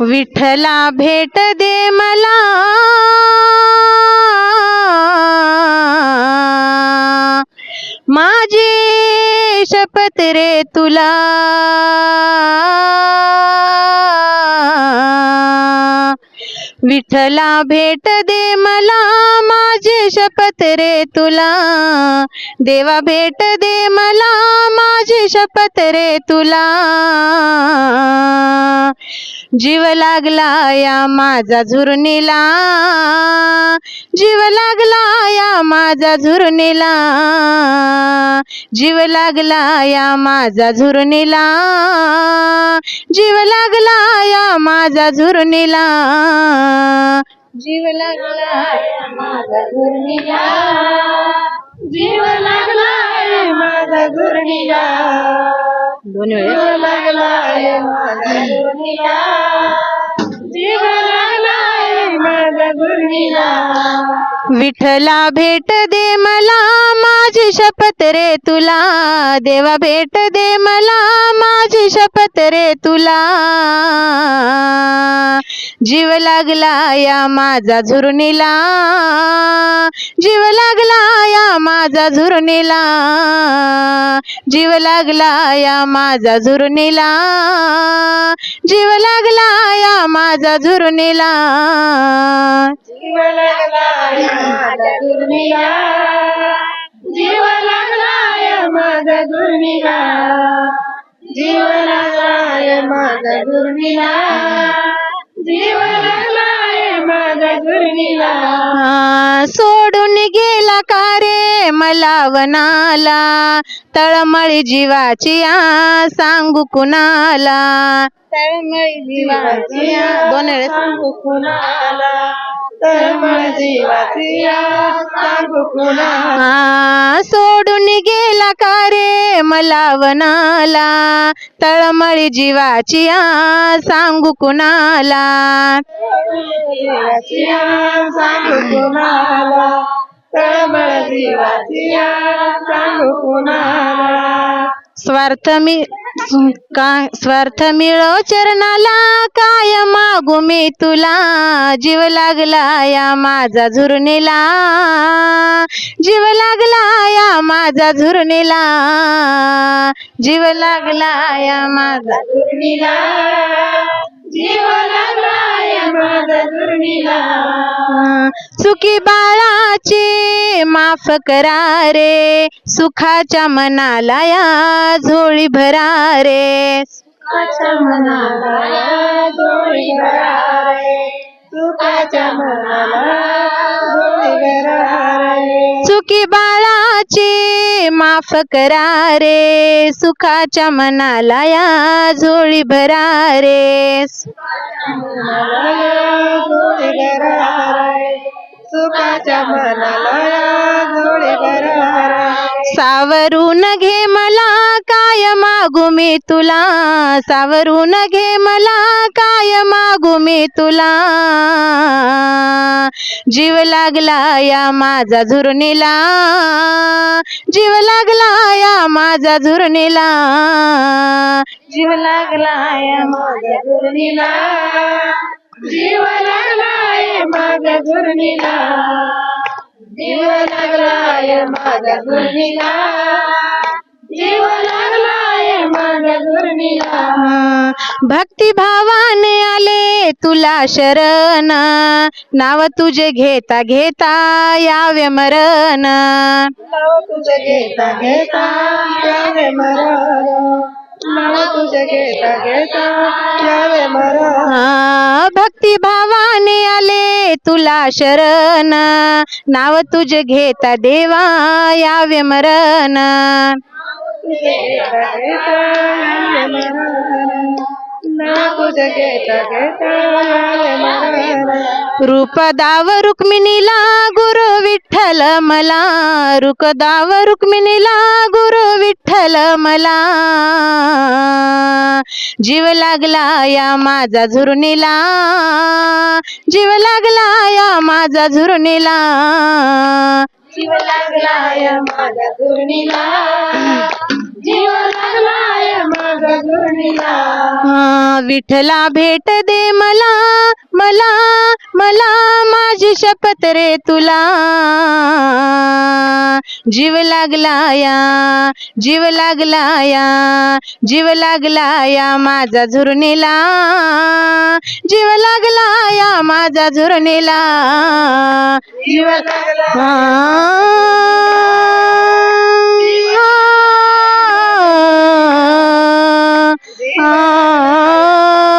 विठ्ठला भेट दे मला. माझी शपथ रे तुला. विठ्ठला भेट दे मला माझे शपथ रे तुला. देवा भेट दे मला माझी शपथ रे तुला. जीव लागला या माझा झुरणीला. जीव लागला या माझा झुरणीला. जीव लागला या माझा झुरणीला. जीव लागला या माझा झुरणीला. जीव लागला माझा झुरणीला. जीव लागला माझा झुरणीला. दोन जीव वेळेस विठ्ठला भेट दे मला माझी शपथ रे तुला. देवा भेट दे मला माझी शपथ रे तुला. जीव लागला या माझा झुरणीला. जीव लागला या माझा झुरणीला. जीव लागला या माझा झुरणीला. जीव लागला या माझा झुरणीला. जीव माझा जीव माझा जीव माझा जीव माझा आ, सोडून गेला का रे मला वनाला? तळमळी जीवाची आ, सांगू कुणाला? तळमळी जीवाची आ. दोन वेळेस. सांगू कुणाला? जीवाची सांगू आ, सोडून गेला का रे मला वनाला? तळमळी जीवाची आ, सांगू कुणाला? जीवाची आस सांगू कुणाला? सांगू कुणाला? स्वार्थ मी काय स्वार्थ मिळो चरणाला काय मागू मी तुला? जीव लागला या माझा झुरणीला. जीव लागला या माझा झुरणीला. जीव लागला या माझा झुरणीला. जीव लागलाय माझा झुरणीला. चुकी बाळाची माफ करा रे. सुखाच्या मनाला या झोळी भरा रे. सुखाच्या मनाला जोडी भरा रे. सुखाच्या मनाला जोडी भरा रे. चुकी बाळाची माफ करा रे. सुखाच्या मनाला या झोळी भरा रे. मनाला जोडी भरा रे. सुखाच्या मनाला जोडी भरा रे सावरून घे मला काय मागू मी तुला. सावरून घे मला काय मागू मी तुला. जीव लागला या माझा झुरणीला. जीव लागला या माझा झुरणीला. जीव लागला या माझ्या गुरणीला जीव लागलाय माझ्या गुरणीला जीव लागलाय माझ्या गुरणीला जीव लागलाय माझ्या गुरणीला भक्ती भावाने आले तुला शरण. नाव तुझे घेता घेता यावे मरण. नाव तुझे घेता घेता यावे मरण. नाव तुझे घेता घेता यावे मरण. आ, भक्ती भावाने आले तुला शरण. नाव तुझे घेता देवा यावे मरण. रूप दाव रुक्मिणीला गुरु विठ्ठल मला रुकदाव रुक्मिणीला गुरु विठ्ठल मला. जीव लागला या माझा झुरणीला जीव लागला या माझा झुरणीला. जीव लागला या माझा झुरणीला जीव लागला विठ्ठला. भेट दे मला मला मला माझी शपथ रे तुला. जीव लागलाया जीव लागलाया जीव लागलाया माझा झुरणीला. जीव लागलाया माझा झुरणीला. जीव लागला না